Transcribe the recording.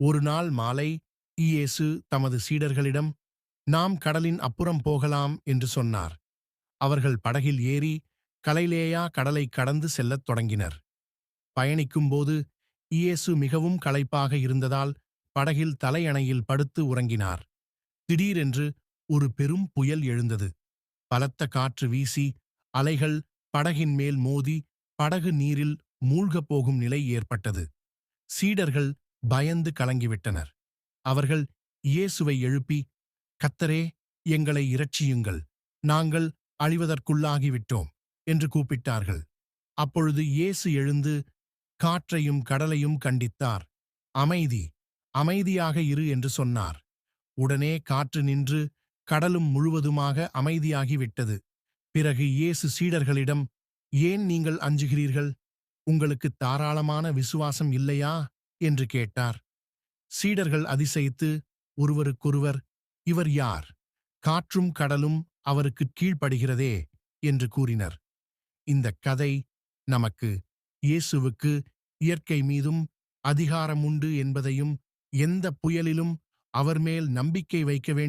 ஒரு நாள் மாலை இயேசு தமது சீடர்களிடம் நாம் கடலின் அப்புறம் போகலாம் என்று சொன்னார். அவர்கள் படகில் ஏறி கலைலேயா கடலை கடந்து செல்லத் தொடங்கினர். பயணிக்கும்போது இயேசு மிகவும் களைப்பாக இருந்ததால் படகில் தலையணையில் படுத்து உறங்கினார். திடீரென்று ஒரு பெரும் புயல் எழுந்தது. பலத்த காற்று வீசி அலைகள் படகின் மேல் மோதி படகு நீரில் மூழ்கப் போகும் நிலை ஏற்பட்டது. சீடர்கள் பயந்து கலங்கிவிட்டனர். அவர்கள் இயேசுவை எழுப்பி கத்தரே எங்களை இரட்சியுங்கள். நாங்கள் அழிவதற்குள்ளாகிவிட்டோம் என்று கூப்பிட்டார்கள். அப்பொழுது இயேசு எழுந்து காற்றையும் கடலையும் கண்டித்தார். அமைதி அமைதியாக இரு என்று சொன்னார். உடனே காற்று நின்று கடலும் முழுவதுமாக அமைதியாகிவிட்டது. பிறகு இயேசு சீடர்களிடம் ஏன் நீங்கள் அஞ்சுகிறீர்கள்? உங்களுக்கு தாராளமான விசுவாசம் இல்லையா? என்று கேட்டார். சீடர்கள் அதிசயித்து ஒருவருக்கொருவர் இவர் யார்? காற்றும் கடலும் அவருக்கு கீழ்ப்படுகிறதே என்று கூறினர். இந்த கதை நமக்கு இயேசுவுக்கு இயற்கை மீதும் அதிகாரம் உண்டு என்பதையும் எந்த புயலிலும் அவர் மேல் நம்பிக்கை வைக்க வேண்டும்